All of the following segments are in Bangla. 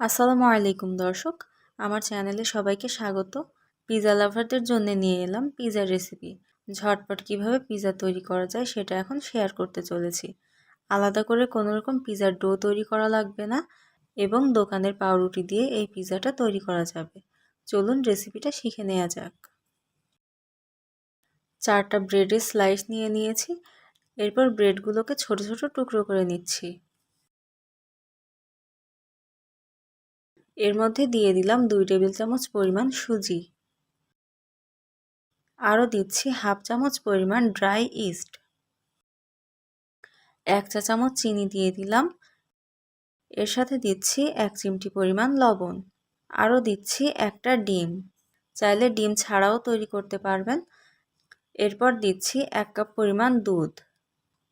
আসসালামু আলাইকুম দর্শক, আমার চ্যানেলে সবাইকে স্বাগত। পিজা লাভারদের জন্য নিয়ে এলাম পিজার রেসিপি। ঝটপট কীভাবে পিজা তৈরি করা যায় সেটা এখন শেয়ার করতে চলেছি। আলাদা করে কোনো রকম পিজার ডো তৈরি করা লাগবে না এবং দোকানের পাউরুটি দিয়ে এই পিজাটা তৈরি করা যাবে। চলুন রেসিপিটা শিখে নেওয়া যাক। চারটা ব্রেডের স্লাইস নিয়ে নিয়েছি। এরপর ব্রেডগুলোকে ছোট ছোট টুকরো করে নিচ্ছি। এর মধ্যে দিয়ে দিলাম দুই টেবিল চামচ পরিমাণ সুজি। আরও দিচ্ছি হাফ চামচ পরিমাণ ড্রাই ইস্ট। এক চা চামচ চিনি দিয়ে দিলাম। এর সাথে দিচ্ছি এক চিমটি পরিমাণ লবণ। আরও দিচ্ছি একটা ডিম। চাইলে ডিম ছাড়াও তৈরি করতে পারবেন। এরপর দিচ্ছি এক কাপ পরিমাণ দুধ।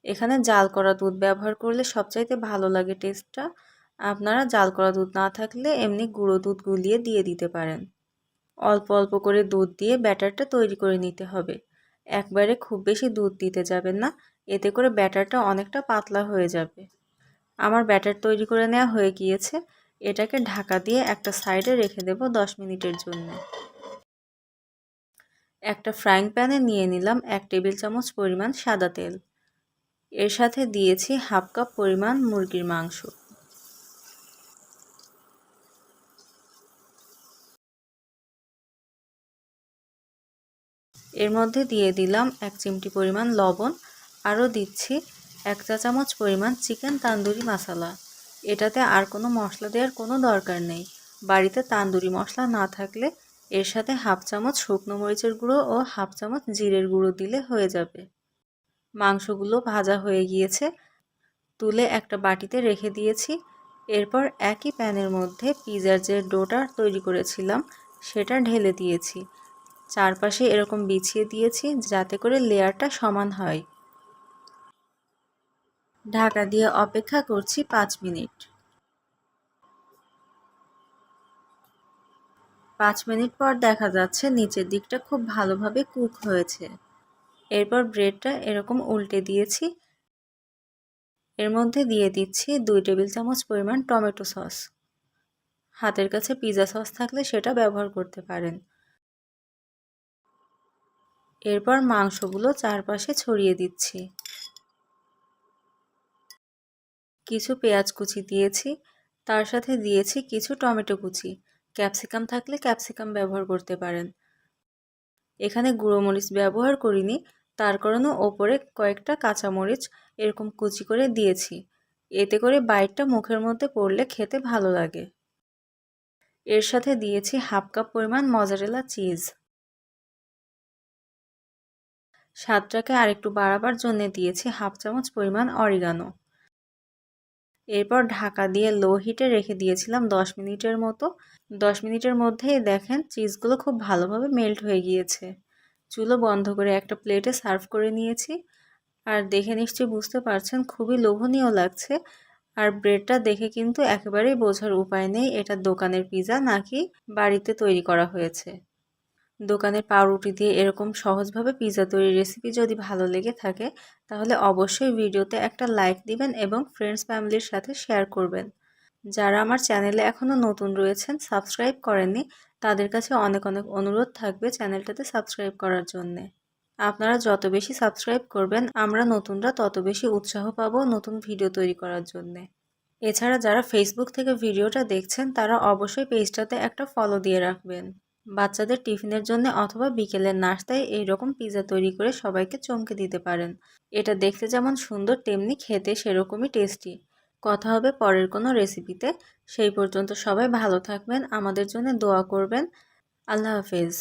এখানে জাল করা দুধ ব্যবহার করলে সবচাইতে ভালো লাগে টেস্টটা। আপনারা জাল করা দুধ না থাকলে এমনি গুঁড়ো দুধ গুলিয়ে দিয়ে দিতে পারেন। অল্প অল্প করে দুধ দিয়ে ব্যাটারটা তৈরি করে নিতে হবে। একবারে খুব বেশি দুধ দিতে যাবেন না, এতে করে ব্যাটারটা অনেকটা পাতলা হয়ে যাবে। আমার ব্যাটার তৈরি করে নেওয়া হয়ে গিয়েছে। এটাকে ঢাকা দিয়ে একটা সাইডে রেখে দেব দশ মিনিটের জন্য। একটা ফ্রাইং প্যানে নিয়ে নিলাম এক টেবিল চামচ পরিমাণ সাদা তেল। এর সাথে দিয়েছি হাফ কাপ পরিমাণ মুরগির মাংস। এর মধ্যে দিয়ে দিলাম এক চিমটি পরিমাণ লবণ, আরও দিচ্ছি এক চা চামচ পরিমাণ চিকেন তান্দুরি মশলা। এটাতে আর কোনো মশলা দেওয়ার কোনো দরকার নেই। বাড়িতে তান্দুরি মশলা না থাকলে এর সাথে হাফ চামচ শুকনো মরিচের গুঁড়ো ও হাফ চামচ জিরের গুঁড়ো দিলে হয়ে যাবে। মাংসগুলো ভাজা হয়ে গিয়েছে। তুলে একটা বাটিতে রেখে দিয়েছি। এরপর একই প্যানের মধ্যে পিজার যে ডোটা তৈরি করেছিলাম, সেটা ঢেলে দিয়েছি। চারপাশে এরকম বিছিয়ে দিয়েছি যাতে করে লেয়ারটা সমান হয়। ঢাকা দিয়ে অপেক্ষা করছি পাঁচ মিনিট। পাঁচ মিনিট পর দেখা যাচ্ছে নিচের দিকটা খুব ভালোভাবে কুক হয়েছে। এরপর ব্রেডটা এরকম উল্টে দিয়েছি। এর মধ্যে দিয়ে দিচ্ছি দুই টেবিল চামচ পরিমাণ টমেটো সস। হাতের কাছে পিৎজা সস থাকলে সেটা ব্যবহার করতে পারেন। এরপর মাংসগুলো চারপাশে ছড়িয়ে দিচ্ছি। কিছু পেঁয়াজ কুচি দিয়েছি, তার সাথে দিয়েছি কিছু টমেটো কুচি। ক্যাপসিকাম থাকলে ক্যাপসিকাম ব্যবহার করতে পারেন। এখানে গুঁড়ো মরিচ ব্যবহার করিনি, তার কারণে ওপরে কয়েকটা কাঁচামরিচ এরকম কুচি করে দিয়েছি। এতে করে বাইটটা মুখের মধ্যে পড়লে খেতে ভালো লাগে। এর সাথে দিয়েছি হাফ কাপ পরিমাণ মজারেলা চিজ। স্বাদটাকে আরেকটু বাড়াবার জন্য দিয়েছি হাফ চামচ পরিমাণ অরিগানো। এরপর ঢাকা দিয়ে লো হিটে রেখে দিয়েছিলাম দশ মিনিটের মতো। দশ মিনিটের মধ্যেই দেখেন চিজগুলো খুব ভালোভাবে মেল্ট হয়ে গিয়েছে। চুলো বন্ধ করে একটা প্লেটে সার্ভ করে নিয়েছি। আর দেখে নিশ্চয়ই বুঝতে পারছেন খুবই লোভনীয় লাগছে। আর ব্রেডটা দেখে কিন্তু একেবারেই বোঝার উপায় নেই, এটা দোকানের পিজা নাকি বাড়িতে তৈরি করা হয়েছে। দোকানের পাউরুটি দিয়ে এরকম সহজভাবে পিৎজা তৈরির রেসিপি যদি ভালো লেগে থাকে, তাহলে অবশ্যই ভিডিওতে একটা লাইক দিবেন এবং ফ্রেন্ডস ফ্যামিলির সাথে শেয়ার করবেন। যারা আমার চ্যানেলে এখনও নতুন রয়েছেন সাবস্ক্রাইব করেননি, তাদের কাছে অনেক অনেক অনুরোধ থাকবে চ্যানেলটাতে সাবস্ক্রাইব করার জন্যে। আপনারা যত বেশি সাবস্ক্রাইব করবেন, আমরা নতুনরা তত বেশি উৎসাহ পাবো নতুন ভিডিও তৈরি করার জন্যে। এছাড়া যারা ফেসবুক থেকে ভিডিওটা দেখছেন, তারা অবশ্যই পেজটাতে একটা ফলো দিয়ে রাখবেন। বাচ্চাদের টিফিনের জন্য অথবা বিকেলের নাস্তায় এই রকম পিৎজা তৈরি করে সবাইকে চমকে দিতে পারেন। এটা দেখতে যেমন সুন্দর, তেমনি খেতে সেরকমই টেস্টি। কথা হবে পরের কোনো রেসিপিতে। সেই পর্যন্ত সবাই ভালো থাকবেন, আমাদের জন্য দোয়া করবেন। আল্লাহ হাফেজ।